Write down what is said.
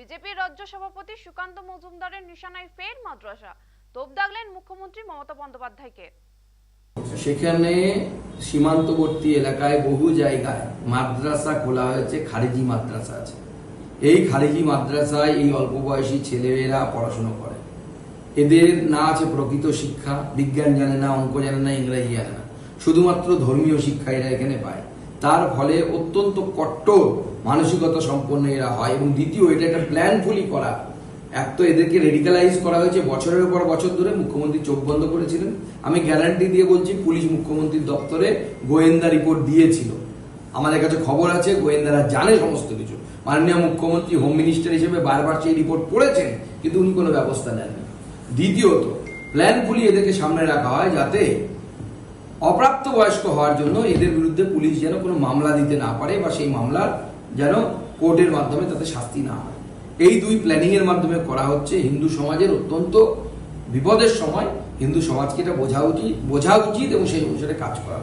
বিজেপির রাজ্য সভাপতি সুকান্ত মজুমদারের নিশানায় ফের মাদ্রাসা। তোপ দাগলেন মুখ্যমন্ত্রী মমতা বন্দ্যোপাধ্যায়কে। সেখানে সীমান্তবর্তী এলাকায় বহু জায়গায় মাদ্রাসা খোলা হয়েছে, খারিজি মাদ্রাসা আছে। এই খারিজি মাদ্রাসায় এই অল্প বয়সী ছেলেমেয়েরা পড়াশোনা করে। এদের না আছে প্রকৃত শিক্ষা, বিজ্ঞান জানে না, অঙ্ক জানে না, ইংরেজি জানে না। শুধুমাত্র ধর্মীয় শিক্ষা এরা এখানে পায়। তার ফলে অত্যন্ত কট্টর মানসিকতা সম্পন্ন এরা হয়। এবং দ্বিতীয়, এটা একটা প্ল্যানফুলি করা। এক তো এদেরকে রেডিকালাইজ করা হয়েছে। বছরের পর বছর ধরে মুখ্যমন্ত্রী চোখ বন্ধ করেছিলেন। আমি গ্যারান্টি দিয়ে বলছি, পুলিশ মুখ্যমন্ত্রীর দপ্তরে গোয়েন্দা রিপোর্ট দিয়েছিল। আমাদের কাছে খবর আছে, গোয়েন্দারা জানে সমস্ত কিছু। মাননীয় মুখ্যমন্ত্রী হোম মিনিস্টার হিসেবে বারবার সেই রিপোর্ট পড়েছেন, কিন্তু উনি কোনো ব্যবস্থা নেননি। দ্বিতীয়ত প্ল্যানফুলি এদেরকে সামনে রাখা হয় যাতে অপ্রাপ্ত বয়স্ক হওয়ার জন্য এদের বিরুদ্ধে পুলিশ যেন কোনো মামলা দিতে না পারে বা সেই মামলার যেন কোর্টের মাধ্যমে তাতে শাস্তি না হয় এই দুই প্ল্যানিংয়ের মাধ্যমে করা হচ্ছে হিন্দু সমাজের অত্যন্ত বিপদের সময় হিন্দু সমাজকে এটা বোঝা উচিত বোঝা উচিত এবং সেই অনুসারে কাজ করা।